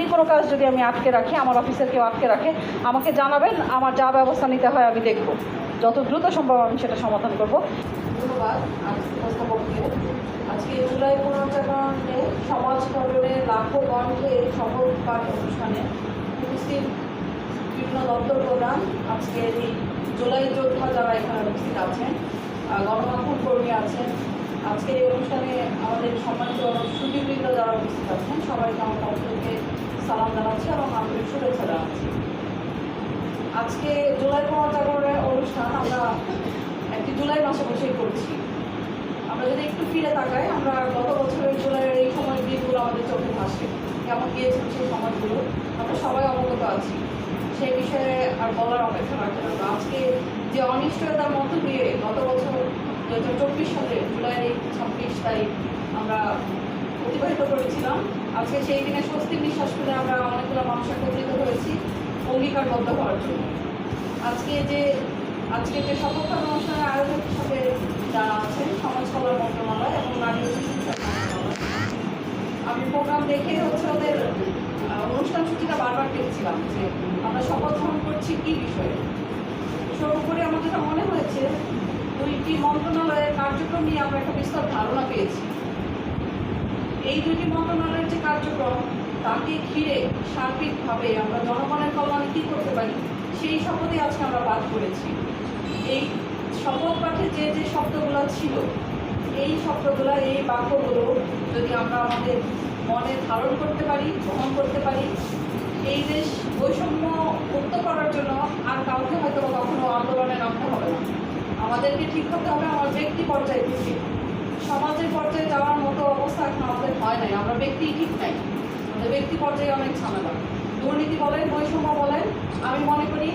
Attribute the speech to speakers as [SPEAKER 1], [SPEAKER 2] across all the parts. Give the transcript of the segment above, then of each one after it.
[SPEAKER 1] আইনি কোনো কাজ যদি আমি আটকে রাখি, আমার অফিসের কেউ আটকে রাখে, আমাকে জানাবেন, আমার যা ব্যবস্থা নিতে হয় আমি দেখব। যত দ্রুত সম্ভব আমি সেটা সমাধান করব।
[SPEAKER 2] ধন্যবাদ আজকে জুলাই শপথ পাঠ অনুষ্ঠানে বিভিন্ন আজকে এই জুলাই এখানে কর্মী আছেন এই অনুষ্ঠানে আমাদের সম্মানিত সুদীবৃন্দ যারা উপস্থিত আছেন, সবাইকে আমার পক্ষ থেকে সালাম জানাচ্ছি এবং আন্তরিক শুভেচ্ছা জানাচ্ছি। আজকে জুলাই পুনর্জাগরণের অনুষ্ঠান আমরা একটি জুলাই মাসে বসেই করছি। আমরা যদি একটু ফিরে তাকাই, আমরা গত বছরের জুলাইয়ের এই সময় দিনগুলো আমাদের চোখে ভাসে। কেমন গিয়েছিল সেই সমাজগুলো আমরা সবাই অবগত আছি। সেই বিষয়ে আর বলার অপেক্ষা রাখতে পারব আজকে যে অনিশ্চয়তার মধ্য দিয়ে গত বছর দু চব্বিশ সালে জুলাইয়ের এই ছাব্বিশ তারিখ আমরা অতিবাহিত করেছিলাম আজকে সেই দিনে স্বস্তির নিঃশ্বাস ফেলে আমরা অনেকগুলো মানুষ একত্রিত হয়েছি অঙ্গীকারবদ্ধ হওয়ার জন্য। আজকে যে আজকে যে শপথ অনুষ্ঠানের আয়োজক হিসাবে যারা আছেন, সমাজ কল্যাণ মন্ত্রণালয় এবং নারী আমি প্রোগ্রাম দেখে হচ্ছে ওদের অনুষ্ঠান সূচিটা বারবার দেখছিলাম যে আমরা শপথ গ্রহণ করছি কি বিষয়ে। সর্বোপরি আমার যেটা মনে হয়েছে, দুইটি মন্ত্রণালয়ের কার্যক্রম নিয়ে আমরা একটা বিস্তর ধারণা পেয়েছি। এই দুইটি মন্ত্রণালয়ের যে কার্যক্রম, তাকে ঘিরে সার্বিকভাবে আমরা জনগণের কল্যাণে কী করতে পারি, সেই শপথে আজকে আমরা পাঠ করেছি এই শপথ পাঠে যে যে শব্দগুলো ছিল, এই শব্দগুলো, এই বাক্যগুলো যদি আমরা আমাদের মনে ধারণ করতে পারি, গ্রহণ করতে পারি, এই দেশ বৈষম্য মুক্ত করার জন্য আর কাউকে হয়তো কখনো আন্দোলনে নামতে হবে না। আমাদেরকে ঠিক করতে হবে, আমার ব্যক্তি পর্যায় থেকে সমাজের পর্যায়ে যাওয়ার মতো অবস্থা এখন আমাদের হয় নাই। আমরা ব্যক্তি ঠিক নাই। আমাদের ব্যক্তি পর্যায়ে অনেক ঝামেলা। দুর্নীতি বলেন, বৈষম্য বলেন, আমি মনে করি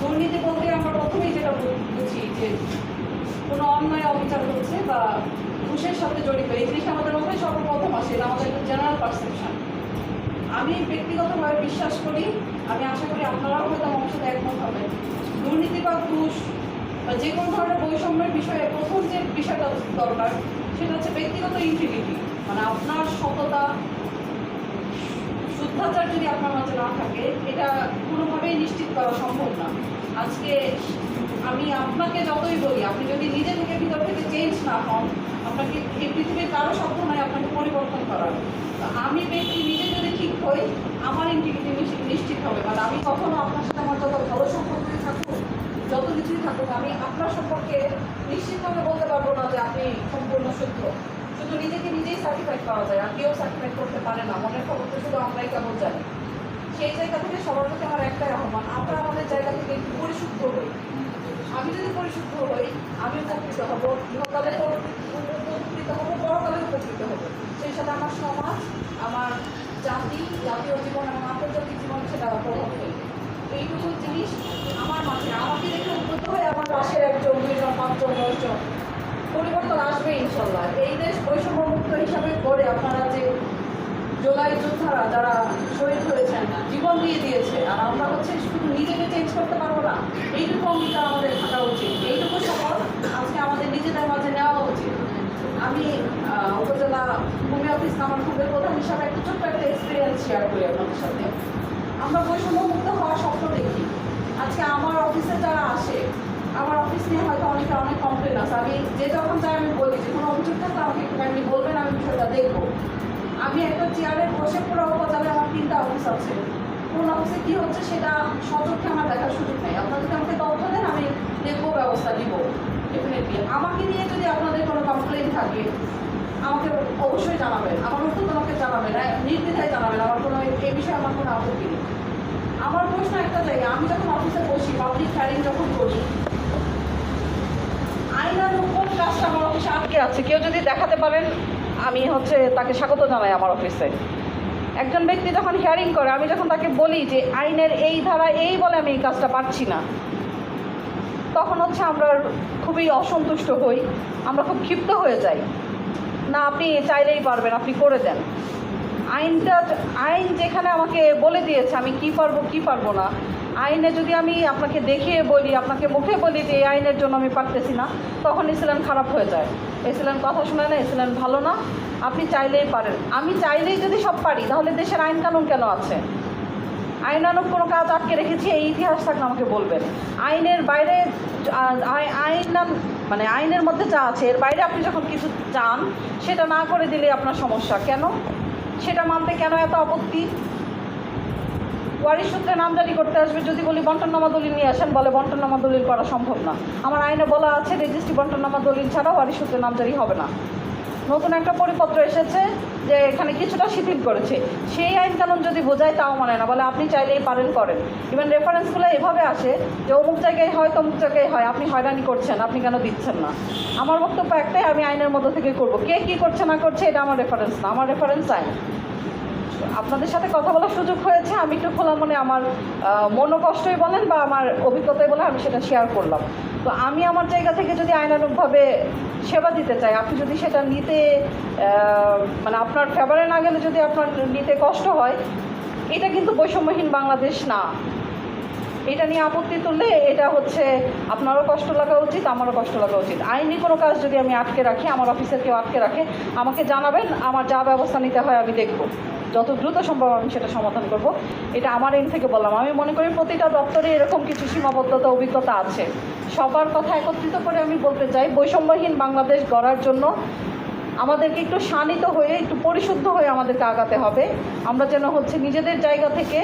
[SPEAKER 2] দুর্নীতি বলতে আমরা প্রথমেই যেটা বুঝি যে কোনো অন্যায় অবিচার হচ্ছে বা ঘুষের সাথে জড়িত। এই জিনিসটা আমাদের মধ্যে সর্বপ্রথম আসে, এটা আমাদের একটা জেনারেল পারসেপশন আমি ব্যক্তিগতভাবে বিশ্বাস করি, আমি আশা করি আপনারাও হয়তো আমার সাথে একমত হবেন। দুর্নীতি বা ঘুষ যে কোনো ধরনের বৈষম্যের বিষয়ে প্রথম যে বিষয়টা দরকার, সেটা হচ্ছে ব্যক্তিগত ইন্টিগ্রিটি মানে আপনার সততা, শুদ্ধাচার যদি আপনার মাঝে না থাকে, এটা কোনোভাবেই নিশ্চিত করা সম্ভব না। আজকে আমি আপনাকে যতই বলি, আপনি যদি নিজে থেকে ভিতর থেকে চেঞ্জ না হন, আপনাকে এই পৃথিবীর কারও শব্দ নয় আপনাকে পরিবর্তন করার। তো আমি ব্যক্তি নিজে যদি ঠিক হই, আমার ইন্টিগ্রিটি নিশ্চিত হবে। মানে আমি কখনো আপনার সাথে আমার যত ভালো সম্পর্কই থাকুক যত কিছুই থাকুক, আমি আপনার সম্পর্কে নিশ্চিতভাবে বলতে পারব না যে আপনি সম্পূর্ণ শুদ্ধ। শুধু নিজেকে নিজেই সার্টিফাইড পাওয়া যায় আর কেউ সার্টিফাইড করতে পারে না। মনের খবর তো শুধু আমরাই কেমন জানি। সেই জায়গা থেকে সবার প্রতি আমার একটাই আহ্বান আমরা আমাদের জায়গা থেকে পরিশুদ্ধ হই আমি যদি পরিশুদ্ধ হই, আমিও উপকৃত হব। ইহকালে উপকৃত হব পরকালে উপকৃত হব সেই সাথে আমার সমাজ আমার জাতি জাতীয় জীবন এবং আন্তর্জাতিক জীবন সেটা প্রভাব ফেলবে এইটুকু জিনিস আমার মাঝে আমাকে দেখে উদ্বুদ্ধ হয়ে আমার পাশের একজন দুইজন পাঁচজন দশজন পরিবর্তন আসবে ইনশাল্লাহ এই দেশ বৈষম্য মুক্ত হিসাবে করে আপনারা যে জোলাই যোদ্ধারা যারা শহীদ হয়েছেন জীবন দিয়ে দিয়েছে, আর আমরা হচ্ছে শুধু নিজেকে চেঞ্জ করতে পারব না, এইটুকু অঙ্গীকার আমাদের থাকা উচিত। এইটুকু শপথ আজকে আমাদের নিজেদের মাঝে নেওয়া উচিত। আমি উপজেলা ভূমি অফিস কামারখুবের প্রধান হিসাবে একটা ছোট্ট একটা এক্সপিরিয়েন্স শেয়ার করি আপনাদের সাথে। আমরা বৈষম্য মুক্ত হওয়ার স্বপ্ন দেখি। আজকে আমার অফিসে যারা আসে আমার অফিস নিয়ে হয়তো অনেকে অনেক কমপ্লেন আছে। আমি যে যখন চাই আমি বলি, যে কোনো অভিযোগ থাকলে আমাকে একটুখানি বলবেন, আমি বিষয়টা দেখব। আমি একটা চেয়ারে বসে পুরো উপজেলায় আমার তিনটা অফিস আছে। কোন অফিসে কী হচ্ছে সেটা সচক্ষে আমার দেখার সুযোগ নেই। আপনারা যদি আমাকে তথ্য দেন, আমি দেখব, ব্যবস্থা নিব। ডেফিনেটলি আমাকে নিয়ে যদি আপনাদের কোনো কমপ্লেন থাকে, আমাকে অবশ্যই জানাবেন। আমার উত্তর আমাকে জানাবেন। নির্দ্বিধায় জানাবেন। আমার কোনো এই বিষয়ে আমার কোনো আপত্তি নেই। আমার প্রশ্ন একটা জায়গা আমি যখন অফিসে বসি পাবলিক ফ্যারিং যখন করি আইনানুগ কোন কাজটা আমার অফিসে আটকে
[SPEAKER 1] আছে। কেউ যদি দেখাতে পারেন, আমি হচ্ছে তাকে স্বাগত জানাই আমার অফিসে একজন ব্যক্তি যখন হিয়ারিং করে, আমি যখন তাকে বলি যে, আইনের এই ধারা এই বলে আমি এই কাজটা পারছি না, তখন হচ্ছে আমরা খুবই অসন্তুষ্ট হই। আমরা খুব ক্ষিপ্ত হয়ে যাই। না, আপনি চাইলেই পারবেন, আপনি করে দেন। আইনটা, আইন যেখানে আমাকে বলে দিয়েছে, আমি কি পারব কি পারব না। আইনে যদি আমি আপনাকে দেখিয়ে বলি, আপনাকে মুখে বলি যে এই আইনের জন্য আমি পারতেছি না, তখন ইসলাম খারাপ হয়ে যায়। ইসলাম কথা শোনে না, ইসলাম ভালো না। আপনি চাইলেই পারেন। আমি চাইলেই যদি সব পারি, তাহলে দেশের আইন কানুন কেন আছে? আইনানুক কোনো কাজ আটকে রেখেছি, এই ইতিহাস থাকলে আমাকে বলবেন। আইনের বাইরে আইন মানে আইনের মধ্যে যা আছে, এর বাইরে আপনি যখন কিছু চান, সেটা না করে দিলে আপনার সমস্যা। কেন? সেটা মানতে কেন এত আপত্তি? ওয়ারিশ সূত্রে নামজারি করতে আসবে যদি বলি বন্টননামা দলিল নিয়ে আসেন, বলে বন্টননামা দলিল করা সম্ভব না। আমার আইনে বলা আছে, রেজিস্ট্রি বন্টননামা দলিল ছাড়া ওয়ারিশ সূত্রে নামজারি হবে না। নতুন একটা পরিপত্র এসেছে যে এখানে কিছুটা শিথিল করেছে। সেই আইন কানুন যদি বোঝায় তাও মানে না, বলে আপনি চাইলেই পারেন, করেন। ইভেন রেফারেন্সগুলো এভাবে আসে যে অমুক জায়গায় হয়, তমুক জায়গায় হয়, আপনি হয়রানি করছেন, আপনি কেন দিচ্ছেন না? আমার বক্তব্য একটাই, আমি আইনের মধ্যে থেকে করব। কে কী করছে, না করছে, এটা আমার রেফারেন্স না, আমার রেফারেন্স আইন। আপনাদের সাথে কথা বলার সুযোগ হয়েছে, আমি একটু খোলা মনে আমার মনোকষ্টই বলেন বা আমার অভিজ্ঞতাই বলে আমি সেটা শেয়ার করলাম। তো আমি আমার জায়গা থেকে যদি আইনানুগভাবে সেবা দিতে চাই, আপনি যদি সেটা নিতে মানে আপনার ফেভারে না গেলে যদি আপনার নিতে কষ্ট হয়, এটা কিন্তু বৈষম্যহীন বাংলাদেশ না। এটা নিয়ে আপত্তি তুললে এটা হচ্ছে, আপনারও কষ্ট লাগা উচিত, আমারও কষ্ট লাগা উচিত। আইনি কোনো কাজ যদি আমি আটকে রাখি, আমার অফিসের কেউ আটকে রাখে, আমাকে জানাবেন, আমার যা ব্যবস্থা নিতে হয় আমি দেখব। যত দ্রুত সম্ভব আমি সেটা সমাধান করব। এটা আমার এন থেকে বললাম। আমি মনে করি প্রতিটা দপ্তরে এরকম কিছু সীমাবদ্ধতা, অভিজ্ঞতা আছে। সবার কথা একত্রিত করে আমি বলতে চাই, বৈষম্যহীন বাংলাদেশ গড়ার জন্য আমাদেরকে একটু শানিত হয়ে, একটু পরিশুদ্ধ হয়ে আমাদেরকে আগাতে হবে। আমরা যেন হচ্ছে নিজেদের জায়গা থেকে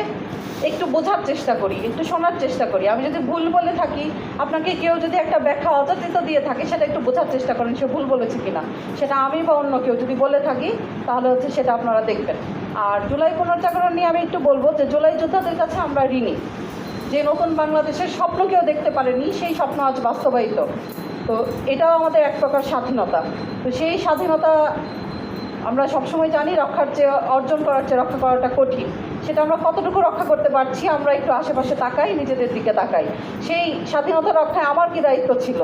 [SPEAKER 1] একটু বোঝার চেষ্টা করি, একটু শোনার চেষ্টা করি। আমি যদি ভুল বলে থাকি, আপনাকে কেউ যদি একটা ব্যাখ্যা অযাচিত দিয়ে থাকে, সেটা একটু বোঝার চেষ্টা করেন সে ভুল বলেছে কিনা। সেটা আমি বা অন্য কেউ যদি বলে থাকি, তাহলে হচ্ছে সেটা আপনারা দেখবেন। আর জুলাই পুনর্জাগরণ নিয়ে আমি একটু বলব যে, জুলাই যোদ্ধাদের কাছে আমরা ঋণী। যে নতুন বাংলাদেশের স্বপ্ন কেউ দেখতে পারেনি, সেই স্বপ্ন আজ বাস্তবায়িত। তো এটাও আমাদের এক প্রকার স্বাধীনতা। তো সেই স্বাধীনতা আমরা সবসময় জানি, রক্ষার চেয়ে, অর্জন করার চেয়ে, রক্ষা করাটা কঠিন। সেটা আমরা কতটুকু রক্ষা করতে পারছি, আমরা একটু আশেপাশে তাকাই, নিজেদের দিকে তাকাই। সেই স্বাধীনতা রক্ষায় আমার কি দায়িত্ব ছিল?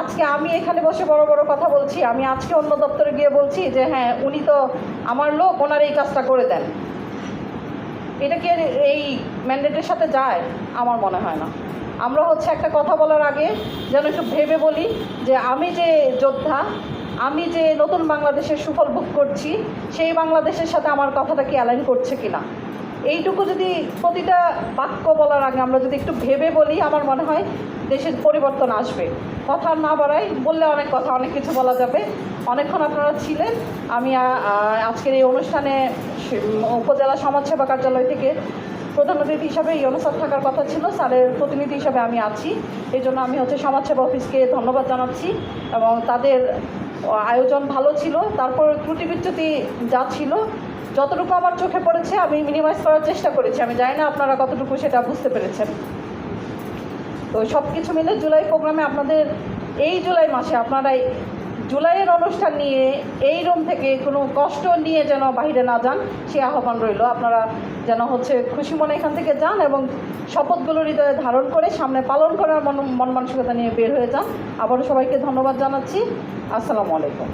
[SPEAKER 1] আজকে আমি এখানে বসে বড় বড় কথা বলছি, আমি আজকে অন্য দপ্তরে গিয়ে বলছি যে হ্যাঁ উনি তো আমার লোক, ওনার এই কাজটা করে দেন। এটা কি এই ম্যান্ডেটের সাথে যায়? আমার মনে হয় না। আমরা হচ্ছে একটা কথা বলার আগে যেন একটু ভেবে বলি যে, আমি যে যোদ্ধা আমি যে নতুন বাংলাদেশের সুফল ভোগ করছি, সেই বাংলাদেশের সাথে আমার কথাটা কি অ্যালাইন করছে কি না এইটুকু যদি প্রতিটা বাক্য বলার আগে আমরা যদি একটু ভেবে বলি, আমার মনে হয় দেশের পরিবর্তন আসবে। কথা না বাড়াই বললে অনেক কথা, অনেক কিছু বলা যাবে। অনেকক্ষণ আপনারা ছিলেন, আমি আজকের এই অনুষ্ঠানে উপজেলা সমাজসেবা কার্যালয় থেকে প্রধান অতিথি হিসাবে ইউনুসার থাকার কথা ছিল, স্যারের প্রতিনিধি হিসাবে আমি আছি। এই জন্য আমি হচ্ছে সমাজসেবা অফিসকে ধন্যবাদ জানাচ্ছি এবং তাদের আয়োজন ভালো ছিল, তারপর ত্রুটি বিচ্যুতি যা ছিল, যতটুকু আমার চোখে পড়েছে, আমি মিনিমাইজ করার চেষ্টা করেছি। আমি জানি না আপনারা কতটুকু সেটা বুঝতে পেরেছেন। তো সব কিছু মিলে জুলাই প্রোগ্রামে আপনাদের, এই জুলাই মাসে আপনারা জুলাইয়ের অনুষ্ঠান নিয়ে, এই রুম থেকে কোনো কষ্ট নিয়ে যেন বাইরে না যান, সে আহ্বান রইল। আপনারা যেন হচ্ছে খুশি মনে এখান থেকে যান এবং শপথগুলো হৃদয়ে ধারণ করে সামনে পালন করার মন মন, মানসিকতা নিয়ে বের হয়ে যান। আবারও সবাইকে ধন্যবাদ জানাচ্ছি। আসসালামু আলাইকুম।